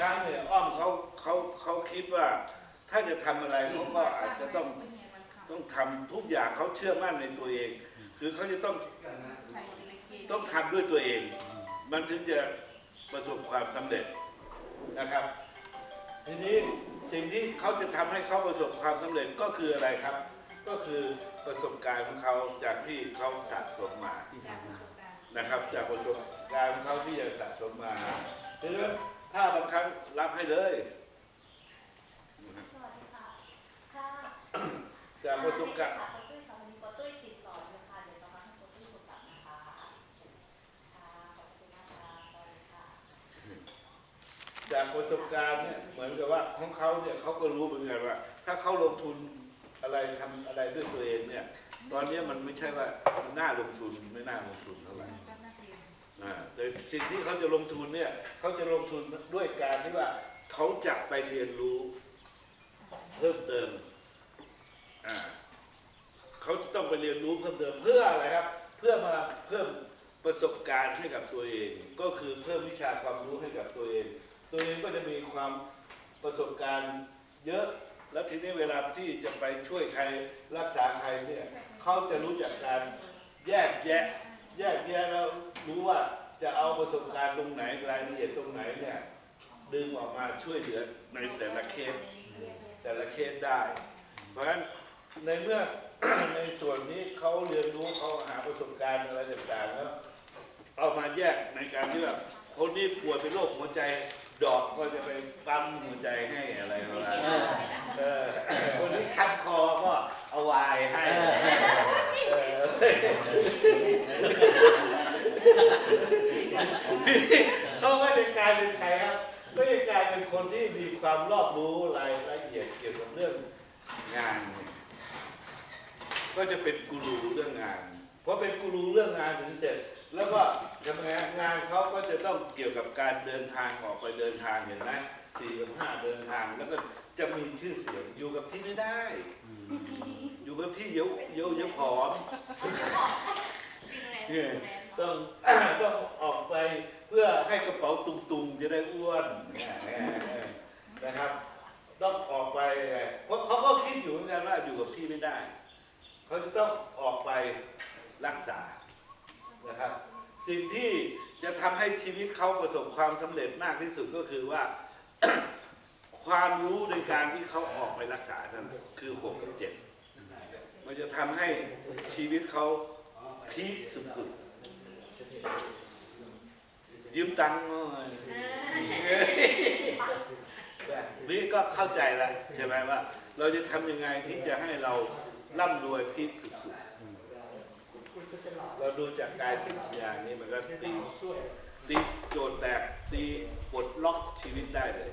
ครั้งเนี่ยอ้อมเขาเขาเขาคิดว่า ถ้าจะทำอะไรเขาก็อาจจะต้องต้องทำทุกอย่างเขาเชื่อมั่นในตัวเอง คือเขาจะต้องต้องทำด้วยตัวเอง มันถึงจะประสบความสำเร็จนะครับ ทีนี้สิ่งที่เขาจะทำให้เขาประสบความสำเร็จก็คืออะไรครับ ก็คือประสบการณ์ของเขาจากที่เขาสะสมมานะครับ จากประสบการณ์ของเขาที่ยังสะสมมาดังนั้น ถ้าบางครั้งรับให้เลยสวัสดีค่ะ ค่ะจากประสบการณ์ค่ะตุ้ยค่ะวันนี้ปอตุ้ยติดสอนนะคะเดี๋ยวจะมาให้ปอตุ้ยกลับนะคะ ค่ะ ขอบคุณนะคะสวัสดีค่ะ จากประสบการณ์เนี่ยเหมือนกับว่าของเขาเนี่ยเขาก็รู้เหมือนกันว่า ถ้าเขาลงทุนอะไรทำอะไรด้วยตัวเองเนี่ย ตอนนี้มันไม่ใช่ว่าน่าลงทุนไม่น่าลงทุนเท่าไหร่อ่า แต่สิ่งที่เขาจะลงทุนเนี่ยเขาจะลงทุนด้วยการที่ว่าเขาจะไปเรียนรู้เพิ่มเติมเขาจะต้องไปเรียนรู้เพิ่มเติมเพื่ออะไรครับ เพื่อมาเพิ่มประสบการณ์ให้กับตัวเอง ก็คือเพิ่มวิชาความรู้ให้กับตัวเอง ตัวเองก็จะมีความประสบการณ์เยอะแล้วทีนี้เวลาที่จะไปช่วยใครรักษาใครเนี่ยเขาจะรู้จักการแยกแยะ แยกแยะแล้ว รู้ว่าจะเอาประสบการณ์ตรงไหนรายละเอียดตรงไหนเนี่ยดึงออกมาช่วยเหลือในแต่ละเคสแต่ละเคสได้ เพราะฉะนั้นในเมื่อในส่วนนี้เขาเรียนรู้เขาหาประสบการณ์อะไรต่างๆแล้วเอามาแยกในการที่แบบคนนี้ป่วยเป็นโรคหัวใจดอกก็จะไปปั๊มหัวใจให้อะไรประมาณนั้นเออคนที่คัดคอก็เอาวายให้เออ ทีนี้เขาไม่ได้กลายเป็นใครครับ ก็จะกลายเป็นคนที่มีความรอบรู้รายละเอียดเกี่ยวกับเรื่องงานเนี่ยก็จะเป็นกูรูเรื่องงาน เพราะเป็นกูรูเรื่องงานถึงเสร็จ แล้วก็ทำงานงานเขาก็จะต้องเกี่ยวกับการเดินทางออกไปเดินทางเห็นไหมสี่กับห้าเดินทาง แล้วก็จะมีชื่อเสียงอยู่กับที่ไม่ได้ อยู่กับที่เดี๋ยวเดี๋ยวเดี๋ยวผอม ต้องต้องออกไปเพื่อให้กระเป๋าตุงๆจะได้อ้วนนะครับ ต้องออกไปเพราะเขาก็คิดอยู่เหมือนกันว่าอยู่กับที่ไม่ได้ เขาจะต้องออกไปรักษานะครับ สิ่งที่จะทำให้ชีวิตเขาประสบความสำเร็จมากที่สุดก็คือว่า ความรู้ในการที่เขาออกไปรักษานั้นคือหกกับเจ็ดมันจะทำให้ชีวิตเขาพีคสุดๆ ยืมตังค์หน่อยนี่ก็เข้าใจแล้วใช่ไหมว่า เราจะทำยังไงที่จะให้เราร่ำรวยพีคสุดๆเราดูจากกายจิตวิญญาณนี่มันก็ตีตีโจทย์แตกตีปลดล็อกชีวิตได้เลย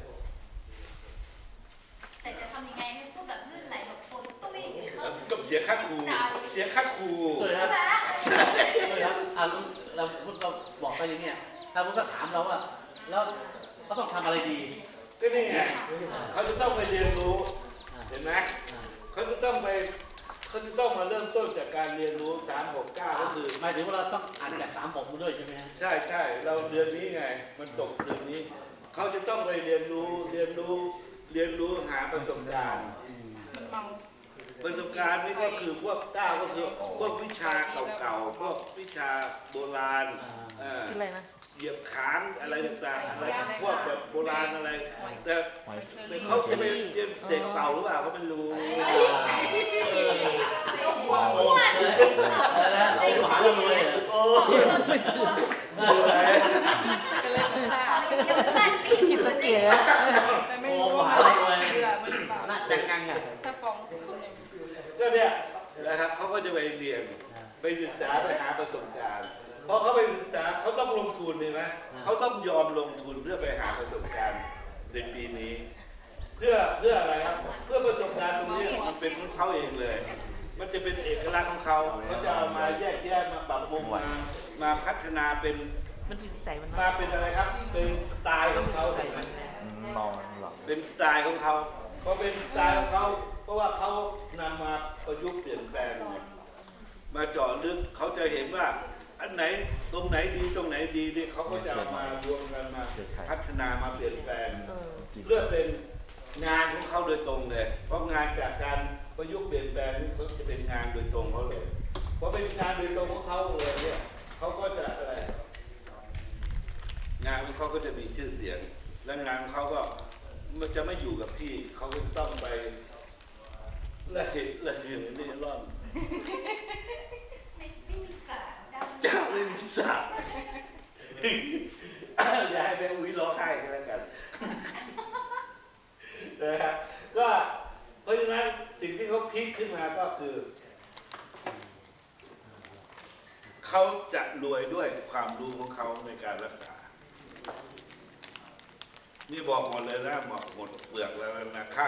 แต่จะทำยังไงให้พูดแบบลื่นไหลแบบคนตุ้ยเขา ต้องเสียค่าครู เสียค่าครูเลยคใช่รับไหมเลยครับอ่าเราพูดเราบอกไปอย่างเงี้ยถ้าพูดก็ถามเราว่า แล้วเขาต้องทำอะไรดีก็นี่ไงเขาจะต้องไปเรียนรู้ เห็นไหมเขาจะต้องไปเขาจะต้องมาเริ่มต้นจากการเรียนรู้สามหกเก้าก็คือหมายถึงว่าเราต้องอ่านจากสามบทมาด้วยใช่ไหมฮะใช่ใช่เราเดือนนี้ไง มันตกเดือนนี้ เขาจะต้องไปเรียนรู้เรียนรู้เรียนรู้หาประสบการณ์ ประสบการณ์นี่ก็คือพวกเก้าก็คือพวกวิชาเก่าๆพวกวิชาโบราณเอ่ออะไรนะเหยียบขานอะไรต่างๆอะไรพวกแบบโบราณอะไร แต่แต่เขาจะไปเรียนเสกเป่าหรือเปล่าก็ไม่รู้หัวอ้วนแล้วนะเราหาเรารวยเหรอโอ้ดูอะไรก็เลยไม่ทราบเดี๋ยวแม่ตีกินสเกียแต่ไม่โอ้รู้หาว่าเรารวยเรือมันหรือเปล่าน่าจะงังอะถ้าฟ้อง ก็เนี่ยนะครับเขาก็จะไปเรียนไปศึกษาไปหาประสบการณ์พอเขาไปศึกษาเขาต้องลงทุนเลยไหมเขาต้องยอมลงทุนเพื่อไปหาประสบการณ์ในปีนี้ เพื่อเพื่ออะไรครับ เพื่อประสบการณ์ตรงนี้มันเป็นของเขาเองเลย มันจะเป็นเอกลักษณ์ของเขาเขาจะเอามาแยกแยะมาปรับปรุงมามาพัฒนาเป็นมันเป็นใส่มันมาเป็นอะไรครับเป็นสไตล์ของเขาใส่มันนอนหลับเป็นสไตล์ของเขาพอเป็นสไตล์ของเขา เพราะว่าเขานำมาประยุกต์เปลี่ยนแปลงเนี่ยมาเจาะลึกเขาจะเห็นว่า อันไหนตรงไหนดีตรงไหนดีเนี่ยเขาก็จะเอามารวมกันมาพัฒนามาเปลี่ยนแปลงเออเพื่อเป็นงานของเขาโดยตรงเลย เพราะงานจากการประยุกต์เปลี่ยนแปลงนี่เขาจะเป็นงานโดยตรงเขาเลยเพราะเป็นงานโดยตรงของเขาเลยเนี่ยเขาก็จะอะไรงานของเขาก็จะมีชื่อเสียง และงานของเขาก็มันจะไม่อยู่กับที่เขาก็จะต้องไป ละเหตุละเหตุนี่ร่อนไม่ไม่มีสารเจ้าเจ้าไม่มีสาบอย่าให้แม่อุ้ยร้องไห้กันแล้วกันนะฮะก็เพราะฉะนั้นสิ่งที่เขาคิดขึ้นมาก็คือ เขาจะรวยด้วยความรู้ของเขาในการรักษา นี่บอกหมดเลยนะหมดหมดเปลือกแล้วนะค่า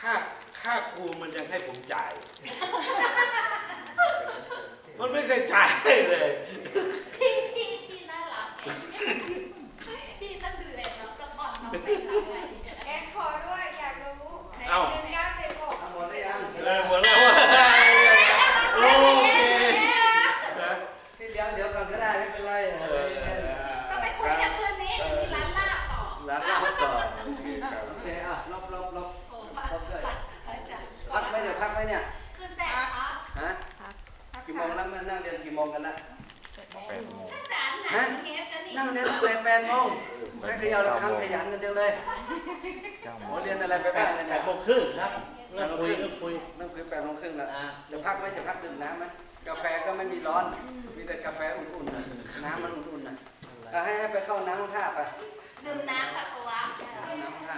ค่าค่าครูมันยังให้ผมจ่าย มันไม่เคยจ่ายให้เลย พี่พี่พี่น่ารักพี่ต้องดูแลน้องสปอร์ตน้องเป็นอะไรเนี่ย แอนขอด้วยอยากรู้ เอ้า หนึ่งเก้าเจ็ดหก ทำหมดได้ยัง เออหมดแล้วว่าโอเคนะ พี่เลี้ยงเดี๋ยวก่อนก็ได้ไม่เป็นไร เออ ต้องไปคุยกันคืนนี้คืนนี้ร้านลาบต่อ ร้านเหล้าต่อ โอเคครับ โอเคอะลบลบลบ โอ้พักพักจ้ะ พักไหมเดี๋ยวพักไหมเนี่ย คืนแสนพักฮะกี่โมงแล้วมานั่งเรียนกี่โมงกันละจานหนังเทปกันนี่นั่งเรียนแปดแปดโมงใครขยันละครั้งขยันกันจังเลยโอ้เรียนอะไรไปบ้างเนี่ยแปดโมงครึ่งครับเริ่มคุยแปดโมงครึ่งเริ่มคุย นั่งคุยแปดโมงครึ่งแล้วอ่า จะพักไหมจะพักดื่มน้ำไหมกาแฟก็ไม่มีร้อน มีแต่กาแฟอุ่นๆนะน้ำมันอุ่นๆนะอะให้ให้ไปเข้าน้ำท่าไป ดื่มน้ำปัสสาวะ น้ำท่า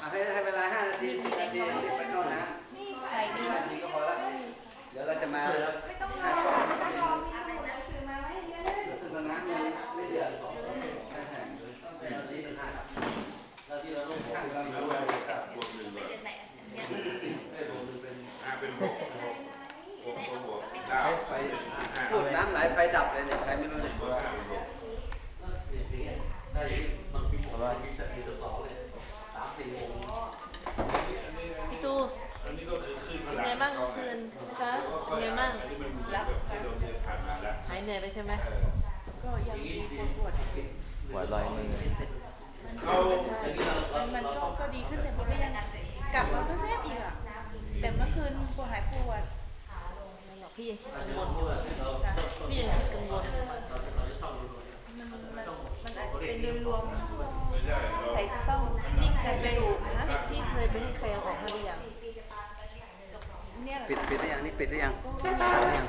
อะให้ให้เวลาห้านาทีสิบนาทีรีบไปเข้าน้ำ นี่ใส่ดี ห้านาทีก็พอแล้วเดี๋ยวเราจะมา ไม่ต้องรอไม่ต้องรอมีสมุดหนังสือมาไหมเรียนเลย รู้สึกว่าน้ำมันไม่เดือดต้องเป็นนาทีห้านาทีเราต้องช่างเรา แล้ ดู ว ว่า เราจะตัดบวกหนึ่ง ไป ก่อน เดือนไหนอะเนี่ย ได้ลงมือเป็น อ่าเป็นบวกหกบวกก็บวกเก้า ไฟ เป็นสิบห้า พูดน้ำไหลไฟ ดับเลยเนี่ยใครไม่รู้เนี่ยบวกห้าเป็นหกได้บางทีผมว่ามีจะมีจะสองเลยสามสี่โมงอันนี้อันนี้พี่ตูอันนี้ก็คือขึ้นพเป็นลังไงบ้างเมื่อคืนคะเป็นไงบ้างอันนี้มันมีแบบที่เราเรียนผ่านมาแล้วหายเหนื่อยเลยใช่ไหมเออก็ยังมีคนปวดหัวลอยมือเขามันก็ก็ดีขึ้นแต่มันก็ยังกลับมาไม่แม่อีกอะแต่เมื่อคืนปวดหายปวดไม่หรอกพี่ยังคิดกังวลอยู่พี่ยังคิดกังวลอยู่ มันมันมันอาจจะเป็นโดยรวม ไม่ใช่เรา ใส่ต้องมีจัดกระดูกนะ พี่เคยไปให้ใครเอาออกให้หรือยัง เนี่ยแหละ ปิดปิดได้ยังนี่ปิ ดได้ยังก็ปิดได้ยัง